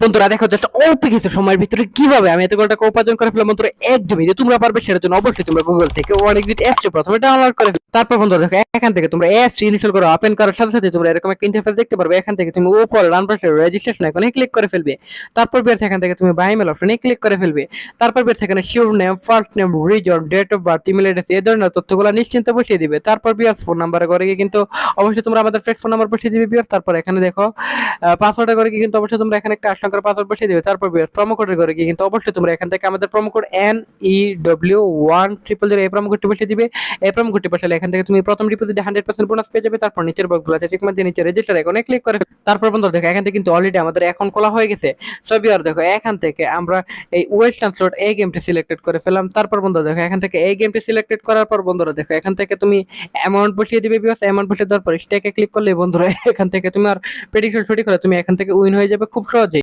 বন্ধুরা, দেখো জাস্ট অল্প কিছু সময়ের ভিতরে কীভাবে আমি এত টাকা উপার্জন করে ফেললাম বন্ধুরা একদমই তোমরা পারবে, সেটার জন্য অবশ্যই তোমরা গুগল থেকে অনেক দিন অ্যাপসটি প্রথমে ডাউনলোড করে তারপর বন্ধুরা, দেখো, এখান থেকে তোমরা অ্যাপসটি ইনস্টল করো ওপেন করার সাথে সাথে তোমরা এরকম একটা ইন্টারফেস দেখতে পারবে। এখান থেকে তুমি উপরে ডান পাশে রেজিস্ট্রেশন আইকনে ক্লিক করে ফেলবে। তারপর বের এখান থেকে তুমি বাই মেল অপশনে ক্লিক করে ফেলবে। তারপর বের এখানে surname first name reason date of birth email address এই ধরনের তথ্যগুলো নিশ্চিন্তে বসিয়ে দিবে। তারপর বিয়ার ফোন নাম্বার করে গিয়ে কিন্তু অবশ্যই তোমরা আমাদের ফ্রেন্ড ফোন নাম্বার বসিয়ে দিবে, বিয়ার। তারপর এখানে দেখো পাসওয়ার্ডে করে গিয়ে কিন্তু অবশ্যই তোমরা এখানে একটা সংখ্যার পাসওয়ার্ড বসিয়ে দিবে, তারপর প্রোমো কোডের করে গিয়ে কিন্তু অবশ্যই তোমরা এখান থেকে আমাদের promo code N E W one triple zero এই প্রোমো কোডটি বসিয়ে দিবে। এই প্রোমো কোডটি বসালে এখান থেকে তুমি প্রথম ডিপোজিটে হান্ড্রেড পার্সেন্ট বোনাস পেয়ে যাবে, তারপর নিচের বক্সগুলো আছে ঠিক মধ্যে নিচে রেজিস্টার আইকনে ক্লিক করে। তারপর বন্ধু দেখো, এখান থেকে কিন্তু অলরেডি আমাদের এখন খোলা হয়ে গেছে। সবই আর দেখো, এখান থেকে আমরা এই ওয়েস্টার্ন স্লট এই গেমটি সিলেক্টেড করে ফেলাম তারপর বন্ধু দেখো, এখান থেকে এই গেমটি সিলেক্টেড করার পর বন্ধুরা দেখো, এখান থেকে তুমি অ্যামাউন্ট বসিয়ে দিবে বিকজ অ্যামাউন্ট বসিয়ে দেওয়ার পর স্টেকে ক্লিক করলে বন্ধুরা, এখান থেকে তুমি আর প্রেডিকশন সঠিক করে তুমি এখান থেকে উইন হয়ে যাবে খুব সহজেই।